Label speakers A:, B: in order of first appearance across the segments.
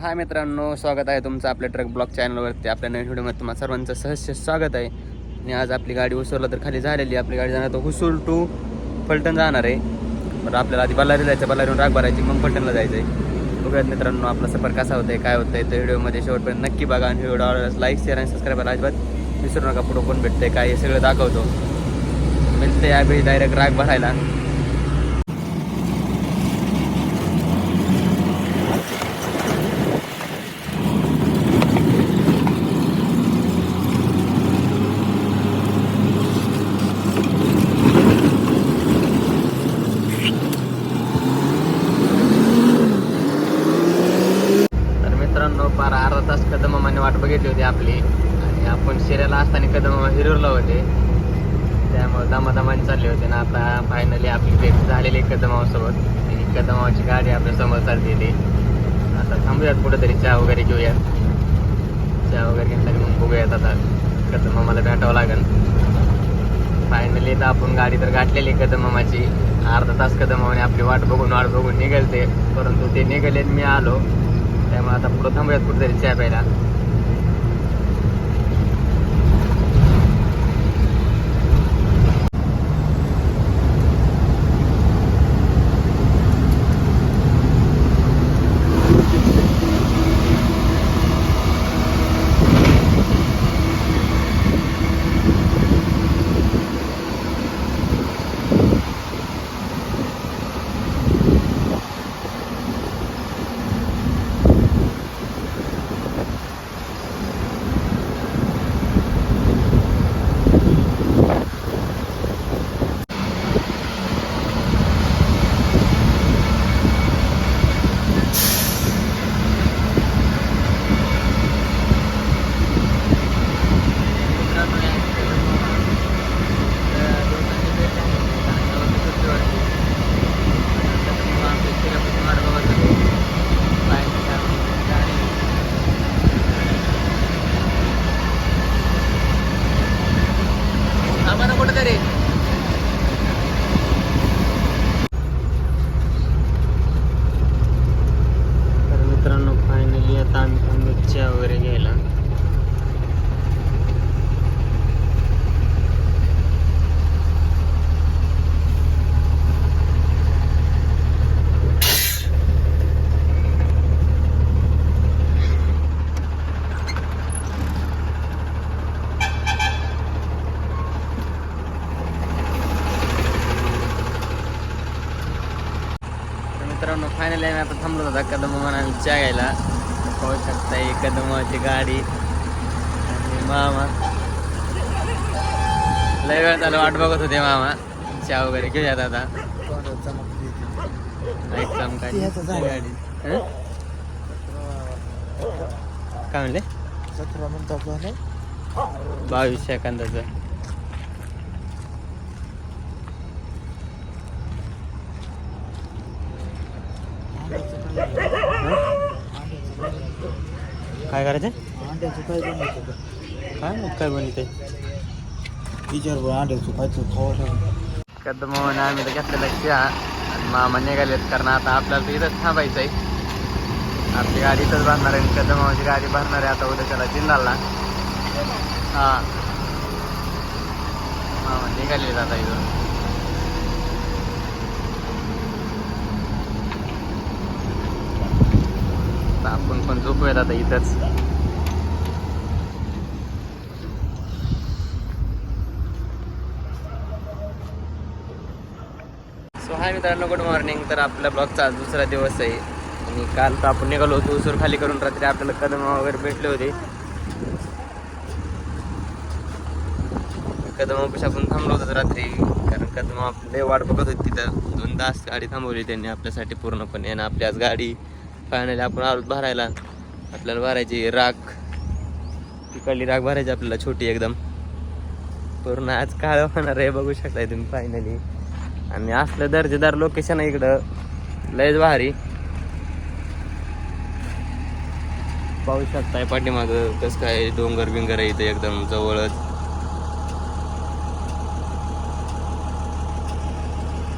A: हाय मित्रांनो स्वागत आहे तुमचं आपल्या ट्रक ब्लॉग चॅनलवरती. आपल्या नवीन व्हिडिओमध्ये तुम्हाला सर्वांचं सहस्य स्वागत आहे. आणि आज आपली गाडी उसरला तर खाली झालेली आपली गाडी जाणार तर हुसूल टू फलटण जाणार आहे. बरं आपल्याला आधी बल्लारी जायचं बल्लारीहून राग भरायची मग फलटणला जायचं आहे बघूयात मित्रांनो आपला सफर कसा होतं आहे काय होतं आहे तर व्हिडिओमध्ये शेवटपर्यंत नक्की बघा. आणि व्हिडिओ लाईक शेअर आणि सबस्क्राईब करायला अजिबात विसरू नका. पुढं कोण भेटतं आहे काय हे सगळं दाखवतो. मिळते यावेळी डायरेक्ट राग भरायला तर मित्रांनो बारा अर्धा तास कदमामाने वाट बघितली होती आपली आणि आपण शिऱ्याला असताना कदमामा होते. त्यामुळे दमादमाने चालले होते ना आता फायनली आपली भेट झालेली कदमावासोबत आणि कदमावाची गाडी आपल्यासमोर चालते ते. आता थांबूयात कुठेतरी चहा वगैरे घेऊयात चहा वगैरे घेतला की मग बघूयात आता कदमामाला भेटावं लागेल. फायनली तर आपण गाडी तर गाठलेली कदमामाची. अर्धा तास कदमाने आपली वाट बघून वाट बघून निघालते. परंतु ते निघाले मी आलो. त्यामुळे आता पुढं थांबूयात कुठेतरी चहा प्यायला. थांबलो होता कदम म्हणाल चहा घ्यायला पाहू शकता ही कदमाची गाडी आणि मामा. लय वेळ झाला वाट बघत होते मामा. चहा वगैरे घेऊयात आता. एक चमकाची गाडी? काय म्हणले? बावीस सेकंदाचं. काय करायचं
B: अंड्याचं काय बनवायचं
A: काय माहीत काय बनते
B: विचार बरं अंड्याचं खायचं खावं
A: कदम आम्ही तर घेतलेला चहा. आणि मामा निघालेत कारण आता आपल्याला इथंच थांबायचं आहे आपली गाडी इथंच भरणार आहे कदमाची गाडी भरणार आहे आता उद्या त्याला जिल्ह्याला. हा. मामा निघालेत आता इथून आता आपण पण झोपूयात आता इथंच. सो हाय मित्रांनो गुड मॉर्निंग तर आपल्या ब्लॉगचा आज दुसरा दिवस आहे. आणि काल तर आपण निघालो होतो उसूर खाली करून रात्री आपल्याला कदम वगैरे भेटले होते. कदमापाशी आपण थांबलो होतो रात्री कारण कदम आपले वाट बघत होती तिथं. दोन तास गाडी थांबवली त्यांनी आपल्यासाठी पूर्णपणे. आणि आपली आज गाडी फायनली आपण आलो भरायला. आपल्याला भरायची राख. तिकडली राख भरायची आपल्याला छोटी एकदम. पूर्ण आज काळ होणार आहे बघू शकताय तुम्ही फायनली आणि असलं दर्जेदार लोकेशन आहे इकडं. लयच भारी. पाहू शकताय पाठीमाग कसं काय डोंगर बिंगर आहे इथं एकदम जवळच.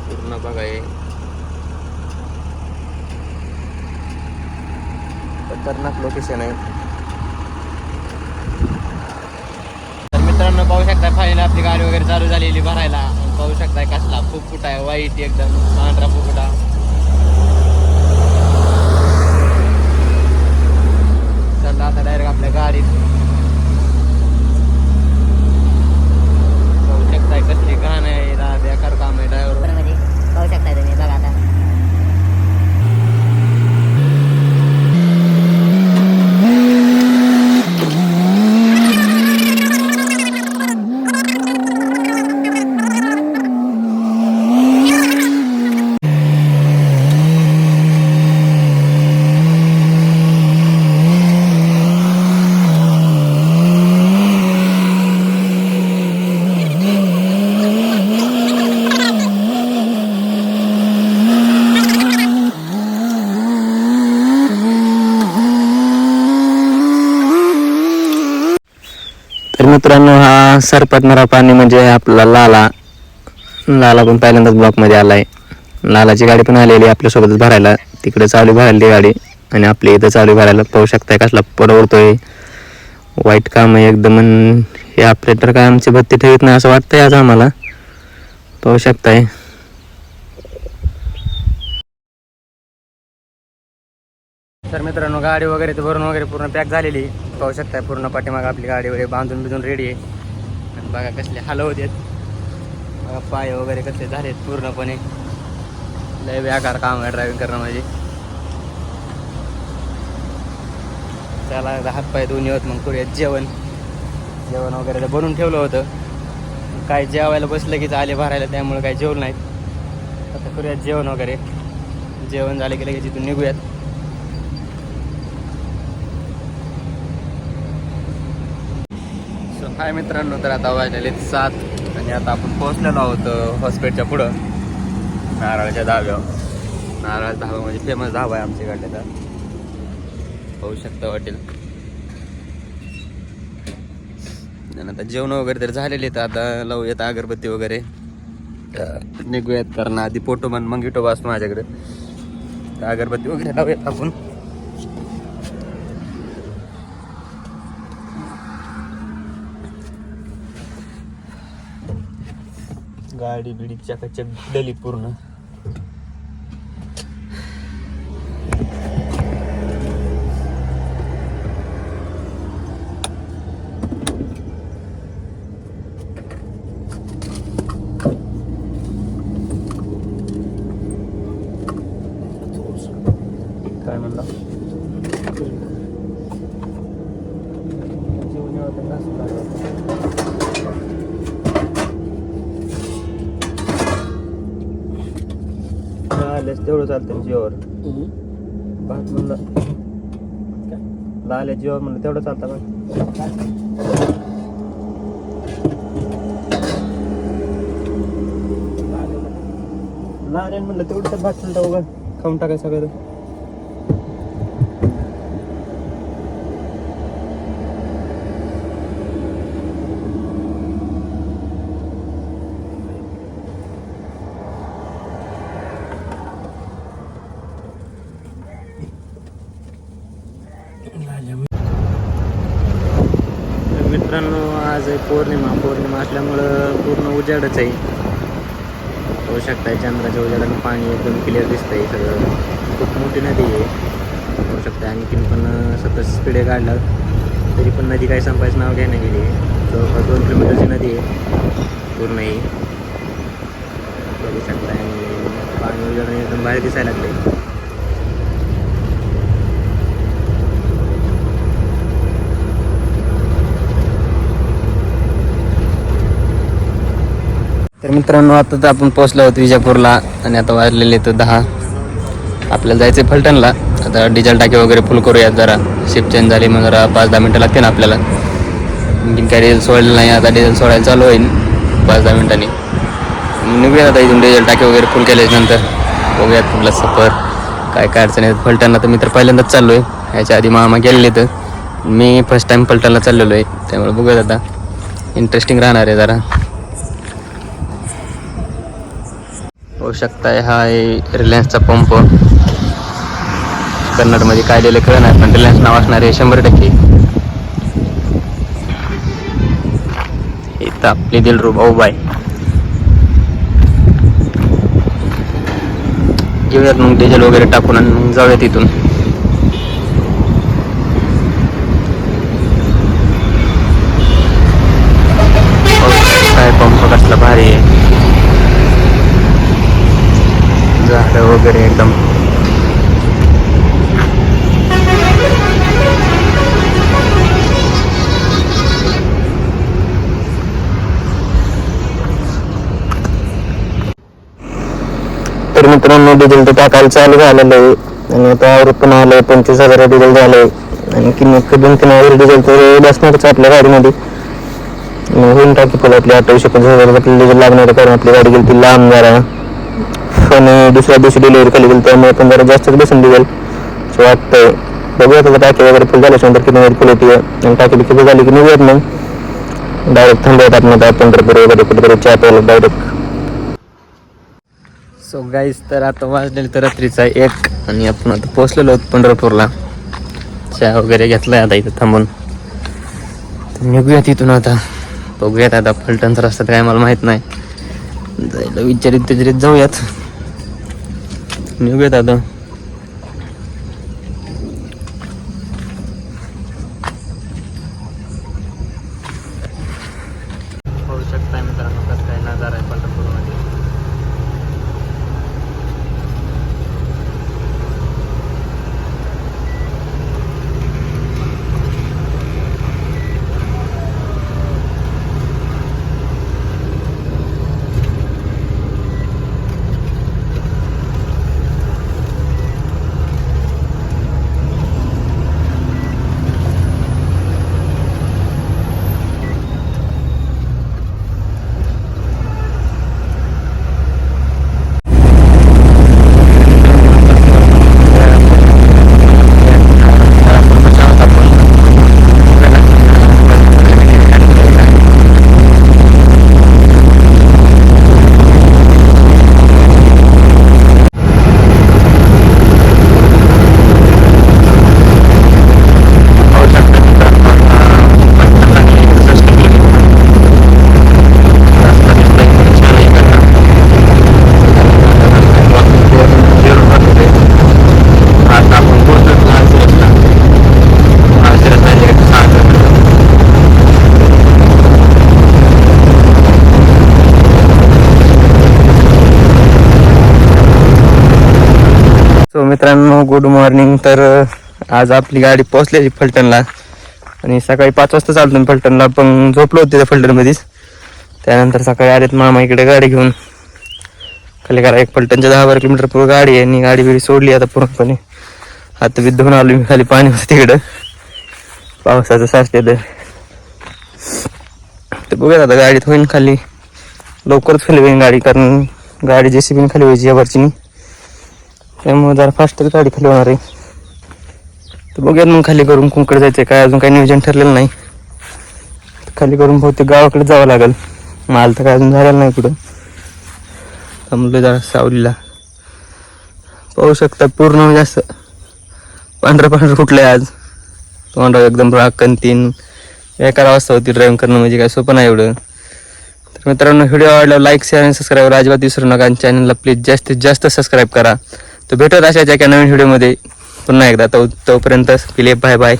A: पूर्ण बघा खतरनाक लोकेशन आहे. तर मित्रांनो पाहू शकता फायनल आपली गाडी वगैरे चालू झालेली भरायला. पाहू शकताय कसला फुफुटा आहे वाईट एकदम पांढरा फुकुटा चला आता डायरेक्ट आपल्या गाडीत पाहू शकताय कसली घाण आहे रा- बेकार काम आहे
C: ड्रायव्हरमध्ये पाहू शकता तुम्ही बघा आता
A: तर मित्रांनो हा सरपटणारा पाणी म्हणजे आपला लाला. लाला पण पहिल्यांदाच ब्लॉकमध्ये आला आहे लालाची गाडी पण आलेली आहे आपल्यासोबतच भरायला. तिकडे चालू भरायला ती गाडी. आणि आपल्या इथं चालू भरायला पाहू शकताय कसला पडवतोय वाईट काम आहे एकदम हे आपले तर काय आमची बत्ती ठेवत नाही असं वाटतंय आज आम्हाला. पाहू शकताय. तर मित्रांनो गाडी वगैरे ते भरून वगैरे पूर्ण पॅक झालेली पाहू शकताय पूर्ण पाठीमाग आपली गाडी वगैरे बांधून बिधून रेडी आहे. आणि बघा कसले हलवत आहेत. बघा पाय वगैरे कसले झालेत पूर्णपणे. लय व्याकार काम आहे ड्रायव्हिंग करणं म्हणजे. त्याला हात हातपाय दोन्ही होत मग करूयात जेवण. जेवण वगैरे तर बनवून ठेवलं होतं. काय जेवायला बसलं की आले भरायला त्यामुळे काय जेवण नाहीत आता करूयात जेवण वगैरे. जेवण झालं की लगेच इथून निघूयात सो हाय मित्रांनो तर आता वाजलेले सात आणि आता आपण पोहोचलेलो आहोत हॉस्पिटलच्या पुढं नारळाच्या धाब्यावर नारळ धाबा म्हणजे फेमस धाबा आहे आमच्याकडल्याचा पाहू शकता वाटेल आणि आता जेवण वगैरे तर झालेले तर आता लावूयात अगरबत्ती वगैरे. तर निघूयात कारण आधी पोटो मन मंगिटो असतो माझ्याकडे. अगरबत्ती वगैरे लावूयात आपण. गाडी बिडी चकाचक डली पूर्ण काय म्हणला तेवढं चालतं जिओवर भात म्हणलं. लाल्या जिओवर म्हणलं तेवढं चालतं का लाल्यान म्हणलं तेवढं भात म्हणता उगा खाऊन टाकाय सगळं तर मित्रांनो आज आहे पौर्णिमा. पौर्णिमा असल्यामुळं पूर्ण उजाडच आहे. होऊ शकताय चंद्राच्या उजाडानं पाणी एकदम क्लिअर दिसतंय. सगळं खूप मोठी नदी आहे. होऊ शकतं आणखीन पण सतत स्पीडे काढला तरी पण नदी काही संपायचं नाव घ्यायला गेली. जवळपास दोन किलोमीटरची नदी आहे. पूर्ण ही बघू शकताय आणि पाणी उजाडून एकदम बाहेर दिसायला लागले तर मित्रांनो आता तर आपण पोहोचलो आहोत विजापूरला आणि आता वाजलेले तर दहा. आपल्याला जायचं आहे फलटणला. आता डिझेल टाकी वगैरे फुल करूयात जरा. शिफ्ट चेंज झाली मग जरा पाच दहा मिनटं लागते ना आपल्याला. आणखीन काय डिझेल सोडलेलं नाही आता डिझेल सोडायला चालू होईल. पाच दहा मिनटांनी. निघूया निघूयात आता इथून डिझेल टाकी वगैरे फुल केल्याच्यानंतर. बघूयात कुठला सफर. काय काय अडचण आहेत. फलटणला तर मी तर पहिल्यांदाच चाललो आहे ह्याच्या आधी मामा गेलेले तर मी फर्स्ट टाईम फलटणला चाललेलो आहे त्यामुळे बघूयात आता. इंटरेस्टिंग राहणार आहे जरा. पाहू शकताय हा आहे रिलायन्सचा पंप कन्नडमध्ये काय लिहिलं कळ नाही पण रिलायन्स नाव असणार आहे शंभर टक्के. इथं आपली दिलरूप भाऊ बाय घेऊयात मग डिझेल वगैरे टाकून आणि मग जाऊया तिथून काय पंप कसला भारी आहे. झाडं वगैरे एकदम. तर मित्रांनो डिझेल तर टाकायला चालू झालेलं आहे. आणि आता पण आलं पंचवीस हजार डिझेल झालंय. आणि किंमत दोन तीन हजार डिझेल तर बसणारच आपल्या गाडीमध्ये. होऊन टाकी पण आपली अठ्ठावीस एकोणीस हजार डिझेल लागणार कारण आपली गाडी गेली ती लांब जरा. पण दुसऱ्या दिवशी डिलिव्हरी खाली गेली त्यामुळे पण जरा जास्तच बसून डिझेल असं वाटतंय. बघूया आता टाकी वगैरे फुल झाल्याच्यानंतर किती वेळ फुल होती आणि टाकी बिकी किती झाली की निघूयात मग. डायरेक्ट थांबूयात आपण आता पंढरपूर वगैरे कुठेतरी चहा प्यायला डायरेक्ट सो गाईस तर आता वाजलेली तर रात्रीचा एक आणि आपण आता पोहोचलेलो आहोत पंढरपूरला. चहा वगैरे घेतलाय आता इथं थांबून. निघूया निघूयात आता. बघूयात आता फलटणचा रस्ता काय मला माहीत नाही. जायला विचारित त्याच्यात जाऊयात. निघूयात आता होऊ मित्रांनो गुड मॉर्निंग तर आज आपली गाडी पोहोचलेली फलटणला. आणि सकाळी पाच वाजता चालतो मी फलटणला पण झोपलो होते त्या फलटणमध्येच. त्यानंतर सकाळी आलेत मामा इकडे गाडी घेऊन. खाली करा एक फलटणच्या दहा बारा किलोमीटर पूर्ण गाडी आहे आणि गाडी बिडी सोडली आता पूर्णपणे. आता विद्यमान आलो मी खाली पाणी होतं तिकडं. पावसाचं साचले तर बघूया आता गाडीत होईन खाली. लवकरच खाली होईन गाडी कारण गाडी जे सी खाली व्हायची या वरची त्यामुळे जरा फास्टच गाडी खाली होणार आहे. तर बघूयात मग खाली करून कुंकडे जायचं काय अजून काही नियोजन ठरलेलं नाही. खाली करून बहुतेक गावाकडे जावं लागेल. माल तर काय अजून झालेलं नाही कुठं. थांबलो जरा सावलीला. पाहू शकता पूर्ण म्हणजे असं पांढरं पांढरं कुठलं आहे आज. तोंडावर एकदम राखण तीन एका वाजता होती ड्राईव्ह करणं म्हणजे काय सोपं नाही एवढं. तर मित्रांनो व्हिडिओ आवडला लाईक शेअर आणि सबस्क्राईब अजिबात विसरू नका आणि चॅनलला प्लीज जास्तीत जास्त सबस्क्राईब करा. तर भेटत अशाच एका नवीन व्हिडिओमध्ये पुन्हा एकदा तो तोपर्यंत फिलिप बाय बाय